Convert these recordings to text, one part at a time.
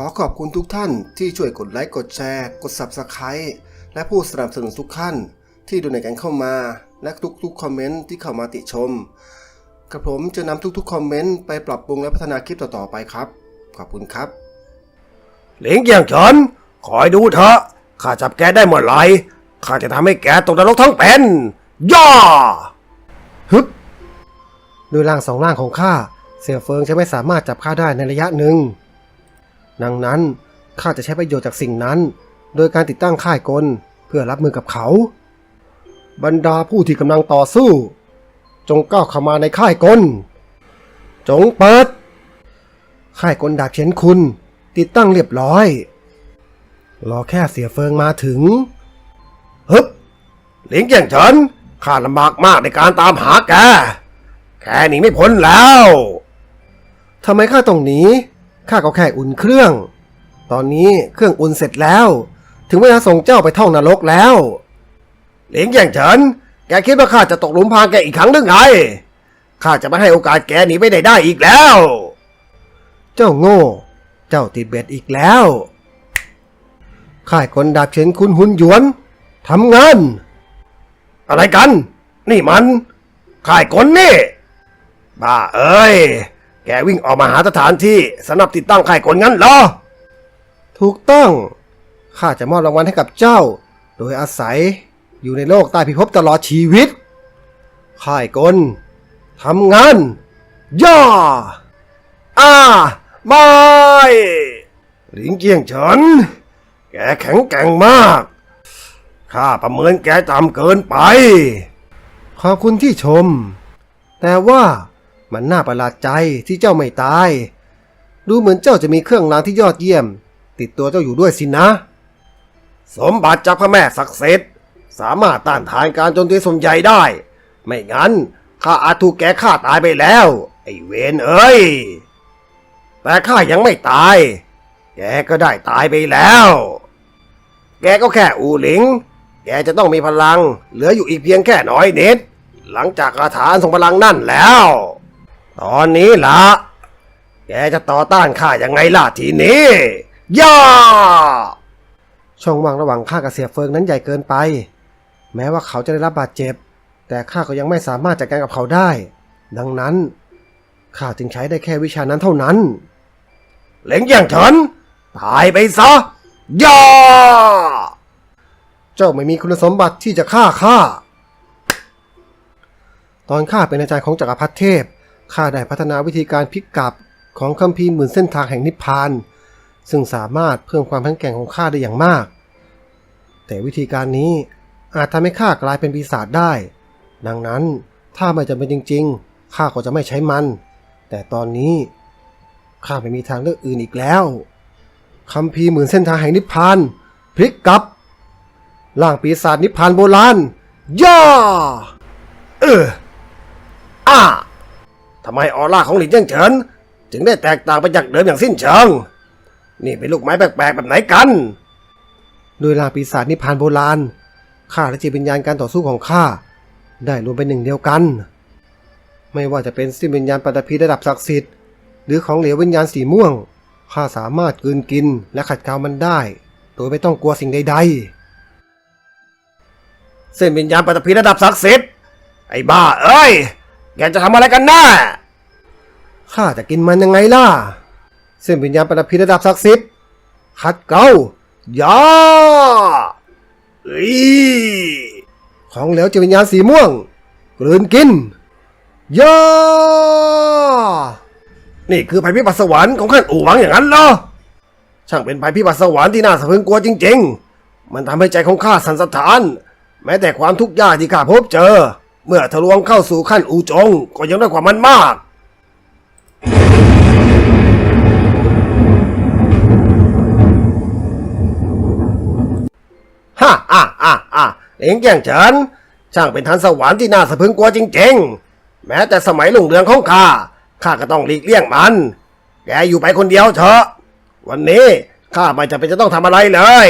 ขอขอบคุณทุกท่านที่ช่วยกดไลค์กดแชร์ กด Subscribe และผู้สนับสนุนทุกท่าน ที่ดูในกันเข้ามา และทุกๆคอมเมนต์ที่เข้ามาติชมกระผมจะนำทุกๆคอมเมนต์ไปปรับปรุงและพัฒนาคลิปต่อๆไปครับ ขอบคุณครับหลิงเกียงเฉินคอยดูเถอะข้าจับแกได้เมื่อไหร่ข้าจะทำให้แกตกนรกทั้งเป็นย่าฮึบด้วยร่างสองร่างของข้าเสี่ยวเฟิงจะไม่สามารถจับข้าได้ในระยะหนึ่ง ดังนั้นข้าจะใช้ประโยชน์จากสิ่งนั้น โดยการติดตั้งค่ายกลเพื่อรับมือกับเขา บรรดาผู้ที่กำลังต่อสู้ จงก้าวเข้ามาในค่ายกล จงเปิด ค่ายกลดาบเฉียนคุณ ติดตั้งเรียบร้อย รอแค่เสียเฟิงมาถึงฮึบหลิงเกียงเฉินข้าลำบากมากในการตามหาแกแกหนีไม่พ้นแล้วทำไมข้าต้องหนี ข้าก็แค่อุ่นเครื่อง ตอนนี้เครื่องอุ่นเสร็จแล้ว ถึงเวลาส่งเจ้าไปท่องนรกแล้ว เหลิงเกียงเฉินแกคิดว่าข้าจะตกหลุมพรางแกอีกครั้งหรือไงข้าจะไม่ให้โอกาสแกหนีไปไหนได้อีกแล้ว เจ้าโง่ เจ้าติดเบ็ดอีกแล้วข่ายกลดาบเฉินคุณหุนหยวนทำงาน อะไรกัน นี่มันข่ายกลนี่ บ้าเอ้ย แกวิ่งออกมาหาสถานที่สำหรับติดตั้งข่ายกลงั้นเหรอ ถูกต้อง ข้าจะมอบรางวัลให้กับเจ้า โดยอาศัยอยู่ในโลกใต้พิภพตลอดชีวิตข่ายกลทำงาน ย่าอ่าไม่หลิงเจียงเฉิน แกแข็งแกร่งมาก ข้าประเมินแกต่ำเกินไป ขอบคุณที่ชม แต่ว่า มันน่าประหลาดใจที่เจ้าไม่ตาย ดูเหมือนเจ้าจะมีเครื่องรางที่ยอดเยี่ยม ติดตัวเจ้าอยู่ด้วยสินะ สมบัติจากพระแม่ศักดิ์สิทธิ์สามารถต้านทานการโจมตีสมใหญ่ได้ ไม่งั้นข้าอาจถูกแกฆ่าตายไปแล้ว ไอ้เวนเอ้ย แต่ข้ายังไม่ตาย แกก็ได้ตายไปแล้ว แกก็แค่อูหลิง แกจะต้องมีพลัง เหลืออยู่อีกเพียงแค่น้อยนิด หลังจากคาถาทรงพลังนั่นแล้ว ตอนนี้ละแกจะต่อต้านข้ายังไงล่ะทีนี้ย่าช่องว่างระหว่างข้ากับเสียเฟิงนั้นใหญ่เกินไป แม้ว่าเขาจะได้รับบาดเจ็บ แต่ข้าก็ยังไม่สามารถจัดการกับเขาได้ ดังนั้นข้าจึงใช้ได้แค่วิชานั้นเท่านั้น เหลงอย่างฉันตายไปซะย่าเจ้าไม่มีคุณสมบัติที่จะฆ่าข้าตอนข้าเป็นอาจารย์ของจักรพรรดิเทพ ข้าได้พัฒนาวิธีการพลิกกลับของคัมภีร์หมื่นเส้นทางแห่งนิพพาน ซึ่งสามารถเพิ่มความแข็งแกร่งของข้าได้อย่างมาก แต่วิธีการนี้อาจทำให้ข้ากลายเป็นปีศาจได้ ดังนั้นถ้าไม่จำเป็นจริง ๆ ข้าก็จะไม่ใช้มัน แต่ตอนนี้ข้าไม่มีทางเลือกอื่นอีกแล้วคัมภีร์หมื่นเส้นทางแห่งนิพพานพลิกกลับร่างปีศาจนิพพานโบราณย่าเอออ้า ทำไมออร่าของหลินเจิ้งเฉินจึงได้แตกต่างไปจากเดิมอย่างสิ้นเชิง นี่เป็นลูกไม้แปลกๆแบบไหนกัน โดยร่างปีศาจนิพพานโบราณข้าและจิตวิญญาณการต่อสู้ของข้าได้รวมเป็นหนึ่งเดียวกัน ไม่ว่าจะเป็นสิ้นวิญญาณปัตภีระดับศักดิ์สิทธิ์หรือของเหลววิญญาณสีม่วงข้าสามารถกืนกินและขัดเกลามันได้ โดยไม่ต้องกลัวสิ่งใดเส้นวิญญาณปฐพีระดับศักดิ์สิทธิ์ไอ้บ้าเอ้ยแกจะทำอะไรกันแน่ ข้าจะกินมันยังไงล่ะ เส้นวิญญาณปัตตภีระดับศักดิ์สิทธิ์ขัดเกลาย่าเอ้ยของเหลวจิตวิญญาณสีม่วง กลืนกินย่านี่คือภัยพิบัติสวรรค์ของขั้นอู่หวังอย่างนั้นเหรอ ช่างเป็นภัยพิบัติสวรรค์ที่น่าสะพรึงกลัวจริง ๆ มันทำให้ใจของข้าสั่นสะท้าน แม้แต่ความทุกข์ยากที่ข้าพบเจอ เมื่อทะลวงเข้าสู่ขั้นอูจง ก็ยังได้กว่ามันมาก ฮ่าฮ่าฮ่าฮ่าเหลียงแย่งเฉินช่างเป็นทันสวรรค์ที่น่าสะพึงกลัวจริงๆ แม้แต่สมัยลุงเรืองของข้า ข้าก็ต้องหลีกเลี่ยงมัน แกอยู่ไปคนเดียวเถอะ วันนี้ข้าไม่จำเป็นจะต้องทำอะไรเลย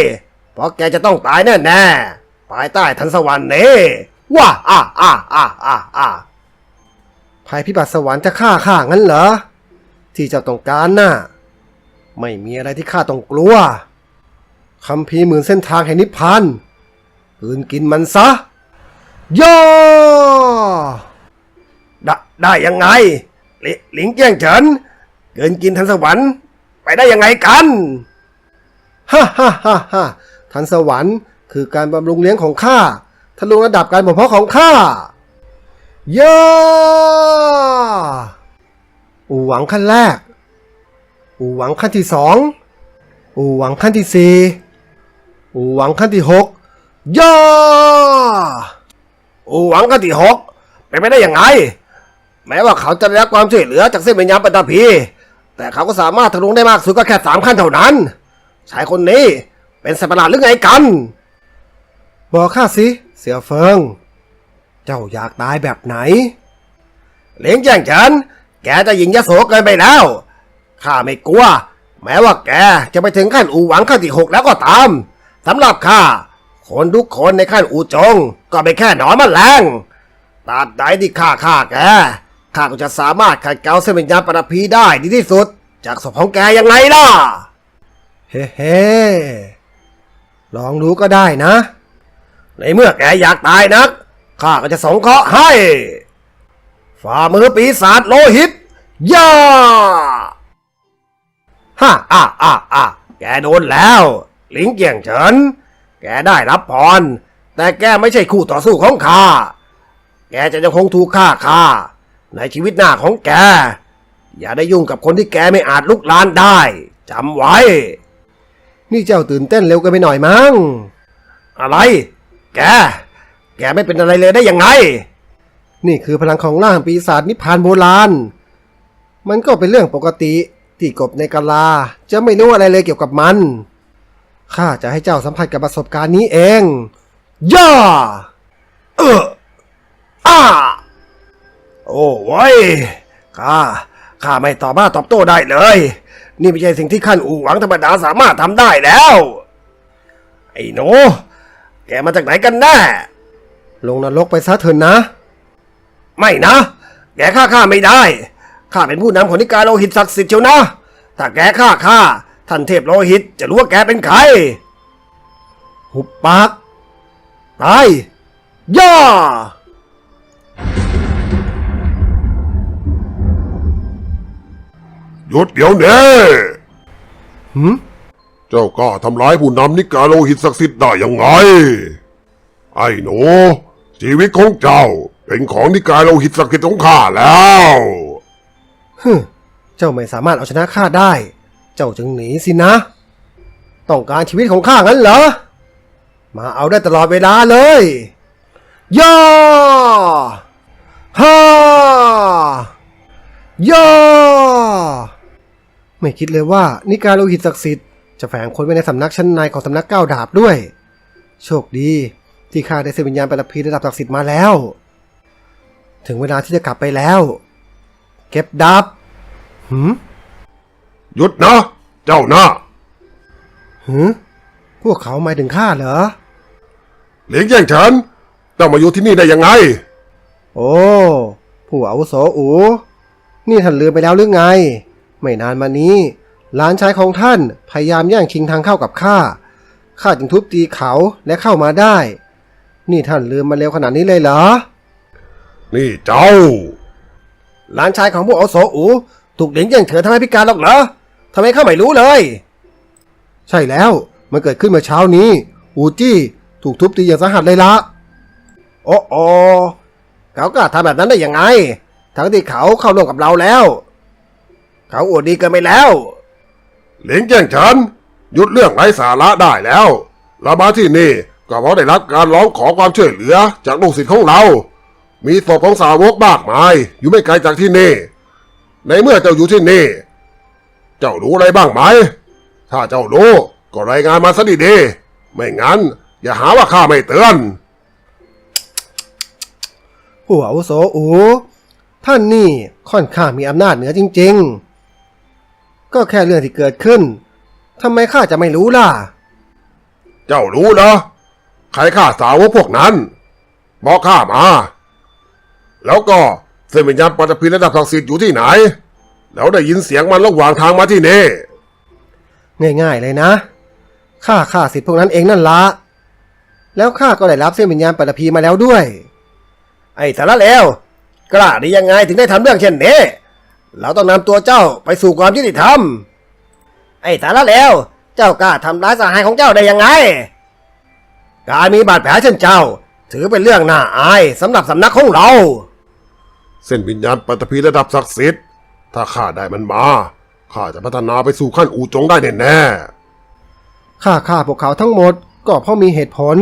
เพราะแกจะต้องตายแน่ๆภายใต้ทันสวรรค์นี้ว้าอ่าอ่าอ่าอ่าอ่าภัยพิบัติสวรรค์จะฆ่าข้างั้นเหรอ ที่เจ้าต้องการน่ะ ไม่มีอะไรที่ข้าต้องกลัว คำพีหมื่นเส้นทางแห่งนิพพานคืนกินมันซะย่อได้ได้ยังไง หลิหลิงเจียงเฉินเกินกินทันสวรรค์ ไปได้ยังไงกันฮ่าฮ่าฮ่าฮ่าทันสวรรค์คือการบำรุงเลี้ยงของข้าทะลุระดับการบ่มเพาะของข้าย่ออูหวังขั้นแรก อูหวังขั้นที่สอง อูหวังขั้นที่สี่ อูหวังขั้นที่หกย่ออูหวังกันที่หกไปนไม่ได้อยังไงแม้ว่าเขาจะได้รับความช่วยเหลือจากเส้นวิญญาณปัตตภีแต่เขาก็สามารถทะลุได้มากสุดก็แค่สามขั้นเท่านั้น ชายคนนี้เป็นสัตว์ประหลาดหรือไงกัน บอกข้าสิ เสี่ยวเฟิง เจ้าอยากตายแบบไหนเหลียงแจ้งเฉินแกจะยิงยโสเกินไปแล้ว ข้าไม่กลัว แม้ว่าแกจะไปถึงขั้นอูหวังขั้นที่หกแล้วก็ตาม สำหรับข้าคนทุกคนในขั้นอูจง ก็เป็นแค่หนอนแมลงตราบใดที่ข้าฆ่าแกข้าก็จะสามารถขัดเกลาเส้นวิญญาณปรพีได้ดีที่สุด จากศพของแกยังไงล่ะ เฮ้เฮ้ลองดูก็ได้นะ ในเมื่อแกอยากตายนักข้าก็จะสงเคราะห์ให้ ฝ่ามือปีศาจโลหิตย่าฮ่าอ่าอ่าอ่าแกโดนแล้ว หลิงเกียงเฉิน แกได้รับพร แต่แกไม่ใช่คู่ต่อสู้ของข้า แกจะยังคงถูกฆ่าข้าในชีวิตหน้าของแก อย่าได้ยุ่งกับคนที่แกไม่อาจลุกลานได้จำไว้ นี่เจ้าตื่นเต้นเร็วเกันไปหน่อยมั้ง อะไร แก แกไม่เป็นอะไรเลยได้ยังไง นี่คือพลังของร่างปีศาจนิพพานโบราณ มันก็เป็นเรื่องปกติที่กบในกาลาจะไม่รู้อะไรเลยเกี่ยวกับมัน ข้าจะให้เจ้าสัมผัสกับประสบการณ์นี้เอง ย่า เอออ้า โอ้ไว้ยข้า ข้าไม่ตอบมาตอบโต้ได้เลย นี่ไม่ใช่สิ่งที่ขั้นอู่หวังธรรมดาสามารถทำได้แล้ว ไอ้หนูแกมาจากไหนกันแน่ ลงนรกไปซะเถอะนะ ไม่นะ แกฆ่าข้าไม่ได้ ข้าเป็นผู้นำของนิกายโลหิตศักดิ์สิทธิ์เชียวนะ ถ้าแกฆ่าข้า ท่านเทพโลหิตจะรู้ว่าแกเป็นใคร หุบปากตายย่าหยุดเดี๋ยวนี้หืมเจ้ากล้าทำร้ายผู้นำนิกายโลหิตศักดิ์สิทธิ์ได้ยังไง ไอ้หนู ชีวิตของเจ้าเป็นของนิกายโลหิตศักดิ์สิทธิ์ของข้าแล้ว ฮึมเจ้าไม่สามารถเอาชนะข้าได้ เจ้าจึงหนีสินะ ต้องการชีวิตของข้างั้นเหรอ มาเอาได้ตลอดเวลาเลยย่าฮ่าย่าไม่คิดเลยว่านิกายโลหิตศักดิ์สิทธิ์จะแฝงคนไว้ในสำนักชั้นในของสำนักก้าวดาบด้วย โชคดีที่ข้าได้เซวิญญาณปรพีระดับศักดิ์สิทธิ์มาแล้ว ถึงเวลาที่จะกลับไปแล้ว เก็บดาบหืม หยุดนะ เจ้านะหืมพวกเขาหมายถึงข้าเหรอ เหลียงแย่งฉันเจ้ามาอยู่ที่นี่ได้ยังไง โอ้ ผู้อาวุโสอู นี่ท่านลืมไปแล้วหรือไง ไม่นานมานี้ หลานชายของท่านพยายามแย่งชิงทางเข้ากับข้า ข้าจึงทุบตีเขาและเข้ามาได้ นี่ท่านลืมมาเร็วขนาดนี้เลยเหรอ นี่เจ้า หลานชายของผู้อาวุโสอู ถูกหลิงเย่งเฉินทำให้พิการหรอกเหรอทำไมข้าไม่รู้เลย ใช่แล้ว มันเกิดขึ้นเมื่อเช้านี้ อูจี้ถูกทุบตีอย่างสาหัสเลยละโอ้โอเขากล้าทำแบบนั้นได้ยังไง ทั้งที่เขาเข้าร่วมกับเราแล้ว เขาอวดดีเกินไปแล้วเหลียงแย่งฉันหยุดเรื่องไร้สาระได้แล้ว เรามาที่นี่ก็เพราะได้รับการร้องขอความช่วยเหลือจากลูกศิษย์ของเรา มีศพของสาวกมากมาย อยู่ไม่ไกลจากที่นี่ ในเมื่อเจ้าอยู่ที่นี่ เจ้ารู้อะไรบ้างไหม ถ้าเจ้ารู้ก็รายงานมาซะดีๆไม่งั้น อย่าหาว่าข้าไม่เตือน ผู้อาวุโสอูท่านนี่ค่อนข้างมีอำนาจเหนือจริง ๆ ก็แค่เรื่องที่เกิดขึ้นทำไมข้าจะไม่รู้ล่ะ เจ้ารู้เหรอใครฆ่าสาวกพวกนั้นบอกข้ามา แล้วก็เส้นวิญญาณปัตตภีระดับศักดิ์สิทธิ์อยู่ที่ไหน แล้วได้ยินเสียงมันระหว่างทางมาที่นี่ ง่ายๆเลยนะ ข้าฆ่าสิทธิ์พวกนั้นเองนั่นละ แล้วข้าก็ได้รับเส้นวิญญาณปัตภีมาแล้วด้วย ไอ้สารเลวกล้าได้ยังไงถึงได้ทำเรื่องเช่นนี้ เราต้องนำตัวเจ้าไปสู่ความยุติธรรม ไอ้สารเลวเจ้ากล้าทำร้ายสหายของเจ้าได้ยังไง การมีบาดแผลเช่นเจ้า ถือเป็นเรื่องน่าอายสำหรับสำนักของเรา เส้นวิญญาณปัตตภีระดับศักดิ์สิทธิ์ ถ้าข้าได้มันมา ข้าจะพัฒนาไปสู่ขั้นอูจงได้แน่ๆข้าฆ่าพวกเขาทั้งหมดก็เพราะมีเหตุผล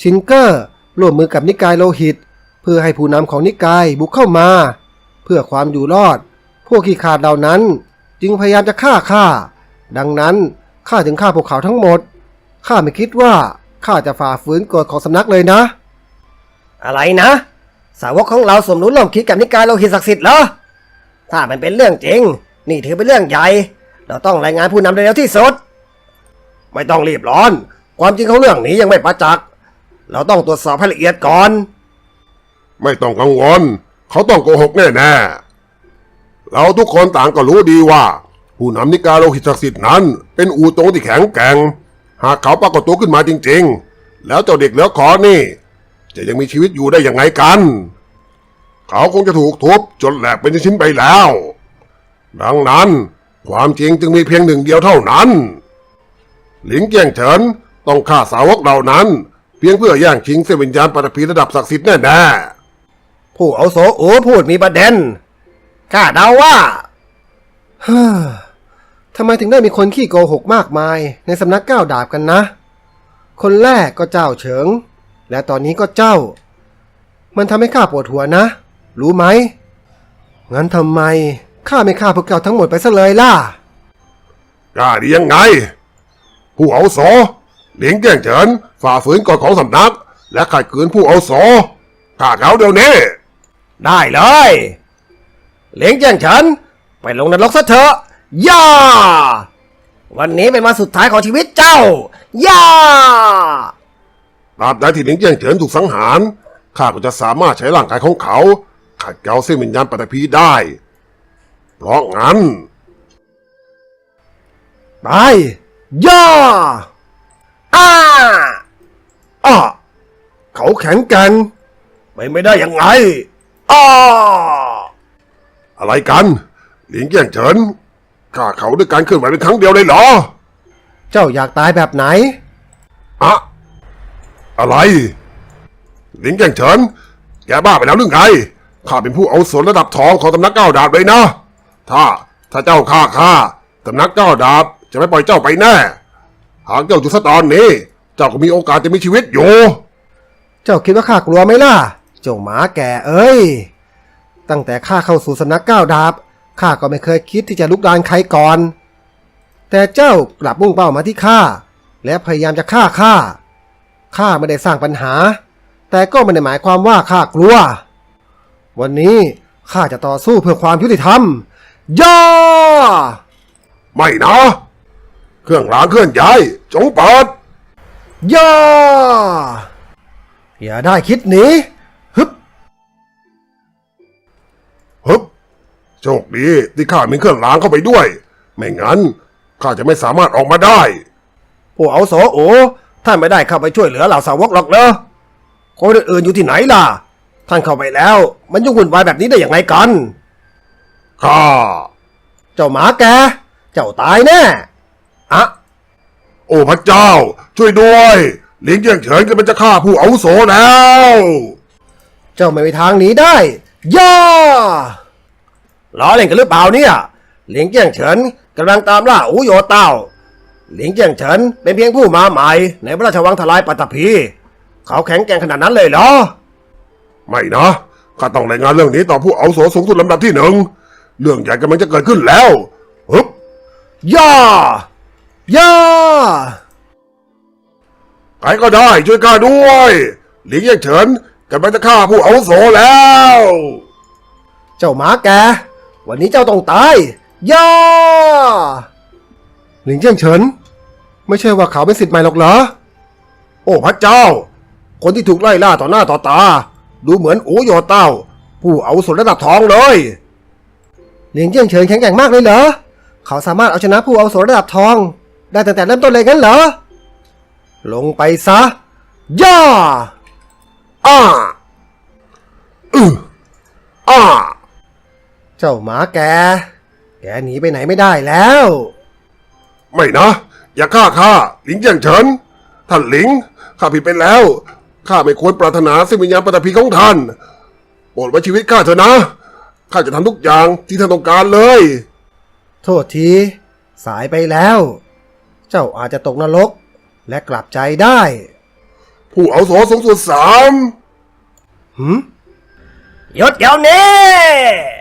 ชินเกอร์ร่วมมือกับนิกายโลหิต เพื่อให้ผู้นำของนิกายบุกเข้ามา เพื่อความอยู่รอด พวกขี้ขาดเหล่านั้นจึงพยายามจะฆ่าข้า ดังนั้นข้าถึงฆ่าพวกเขาทั้งหมด ข้าไม่คิดว่าข้าจะฝ่าฝืนกฎของสำนักเลยนะ อะไรนะ สาวกของเราสมรู้ร่วมคิดกับนิกายโลหิตศักดิ์สิทธิ์เหรอ ถ้ามันเป็นเรื่องจริง นี่ถือเป็นเรื่องใหญ่ เราต้องรายงานผู้นำโดยเร็วที่สุด ไม่ต้องรีบร้อน ความจริงของเรื่องนี้ยังไม่ประจักษ์ เราต้องตรวจสอบให้ละเอียดก่อน ไม่ต้องกังวล เขาต้องโกหกแน่ๆ เราทุกคนต่างก็รู้ดีว่า ผู้นำนิกายโลหิตศักดิ์สิทธิ์นั้น เป็นอูตงที่แข็งแกร่ง หากเขาปรากฏตัวขึ้นมาจริง ๆ แล้วเจ้าเด็กเหลือขอนี่ จะยังมีชีวิตอยู่ได้อยังไงกัน เขาคงจะถูกทุบจนแหลกเป็นชิ้นๆไปแล้ว ดังนั้นความจริงจึงมีเพียงหนึ่งเดียวเท่านั้น หลิงเกียงเฉินต้องฆ่าสาวกเหล่านั้น เพียงเพื่อแย่งชิงเสวิญญาณปฐพีระดับศักดิ์สิทธิ์แน่ๆผู้เอาโสโอพูดมีประเด็นข้าเดาว่าฮ่าทำไมถึงได้มีคนขี้โกหกมากมาย ในสำนักก้าวดาบกันนะ คนแรกก็เจ้าเฉิง และตอนนี้ก็เจ้า มันทำให้ข้าปวดหัวนะ รู้ไหม งั้นทำไมข้าไม่ฆ่าพวกเจ้าทั้งหมดไปซะเลยล่ะกล้าดียังไง ผู้เอาวุโสเหลียงแจ้งเฉินฝ่าฝืนกฎของสำนัก และขัดขืนผู้เอาวุโสฆ่าเขาเดี๋ยวนี้ ได้เลย เหลียงแจ้งเฉินไปลงนรกซะเถอะย่า วันนี้เป็นวันสุดท้ายของชีวิตเจ้า ย่าตราบใดที่เหลียงแจ้งเฉินถูกสังหารข้าก็จะสามารถใช้ร่างกายของเขา ขัดเกลาเส้นวิญญาณปฐพีได้ เพราะงั้น ไป ย่า อ้า อ้า เขาแข็งแกร่งไม่ไม่ได้ยังไง อ้า อะไรกันเหลียงแจ้งเฉินฆ่าเขาด้วยการเคลื่อนไหวเป็นครั้งเดียวเลยเหรอ เจ้าอยากตายแบบไหน อะอะไร หลิงแจ้งเฉิน แกบ้าไปแล้วหรือไง ข้าเป็นผู้เอาวุโสนระดับทองของตำนักก้าวดาบเลยนะ ถ้าถ้าเจ้าฆ่าข้าตำนักก้าวดาบจะไม่ปล่อยเจ้าไปแน่ หากเจ้าอยู่ซะตอนนี้ เจ้าก็มีโอกาสจะมีชีวิตอยู่ เจ้าคิดว่าข้ากลัวไหมล่ะ เจ้าหมาแก่เอ้ย ตั้งแต่ข้าเข้าสู่สำนักก้าวดาบข้าก็ไม่เคยคิดที่จะลุกดานใครก่อน แต่เจ้ากลับมุ่งเป้ามาที่ข้าและพยายามจะฆ่าข้าข้าไม่ได้สร้างปัญหา แต่ก็ไม่ได้หมายความว่าข้ากลัว วันนี้ข้าจะต่อสู้เพื่อความยุติธรรม ย่า ไม่นะ เครื่องรางเคลื่อนย้าย จงเปิด ย่า อย่าได้คิดหนี ฮึบ ฮึบ โชคดีที่ข้ามีเครื่องรางเข้าไปด้วย ไม่งั้นข้าจะไม่สามารถออกมาได้ ผู้เอาวุโสโอท่านไม่ได้เข้าไปช่วยเหลือเหล่าสาวกหรอกเนอะคนอื่นๆอยู่ที่ไหนล่ะ ท่านเข้าไปแล้ว มันยุ่งวุ่นวายแบบนี้ได้อย่างไรกันข้าเจ้าหมาแก เจ้าตายแน่อะโอ้พระเจ้า ช่วยด้วยหลิงเจียงเฉินกำลังจะฆ่าผู้อาวุโสแล้ว เจ้าไม่มีทางหนีได้ ย่าล้อเล่นกันหรือเปล่าเนี่ยเหลียงเจี้ยงเฉินกำลังตามล่าอูโยเต้าเหลียงเจี้ยงเฉินเป็นเพียงผู้มาใหม่ในพระราชวังทลายปัตตภีเขาแข็งแกร่งขนาดนั้นเลยเหรอ ไม่นะข้าต้องรายงานเรื่องนี้ต่อผู้อาวุโสสูงสุดลำดับที่หนึ่งเรื่องใหญ่กำลังจะเกิดขึ้นแล้วฮึบย่าย่าใครก็ได้ช่วยข้าด้วยหลิงเยี่ยงเฉินกำลังจะฆ่าผู้อาวุโสแล้ว เจ้าหมาแก วันนี้เจ้าต้องตายย่าหลิงเจิ้งเฉิน ไม่ใช่ว่าเขาเป็นสิทธิ์ใหม่หรอกเหรอ โอ้พระเจ้า คนที่ถูกไล่ล่าต่อหน้าต่อตา ดูเหมือนโอโยเต้า ผู้เอาวุโสระดับทองเลยหลิงเจิ้งเฉินแข็งแกร่งมากเลยเหรอ เขาสามารถเอาชนะผู้เอาวุโสระดับทอง ได้ตั้งแต่เริ่มต้นเลยงั้นเหรอ ลงไปซะ ย่า อ้าอืออ้า เจ้าหมาแก แกหนีไปไหนไม่ได้แล้ว ไม่นะ อย่าฆ่าข้าหลิงเจียงเฉินท่านหลิงข้าผิดไปแล้ว ข้าไม่ควรปรารถนาสิ่งวิญญาณปฐพีของท่านโปรดไว้ชีวิตข้าเถอะนะ ข้าจะทำทุกอย่างที่ท่านต้องการเลย โทษที สายไปแล้ว เจ้าอาจจะตกนรกและกลับใจได้ ผู้เอาวุโสสูงสุดสามหืมหยุดเดี๋ยวนี้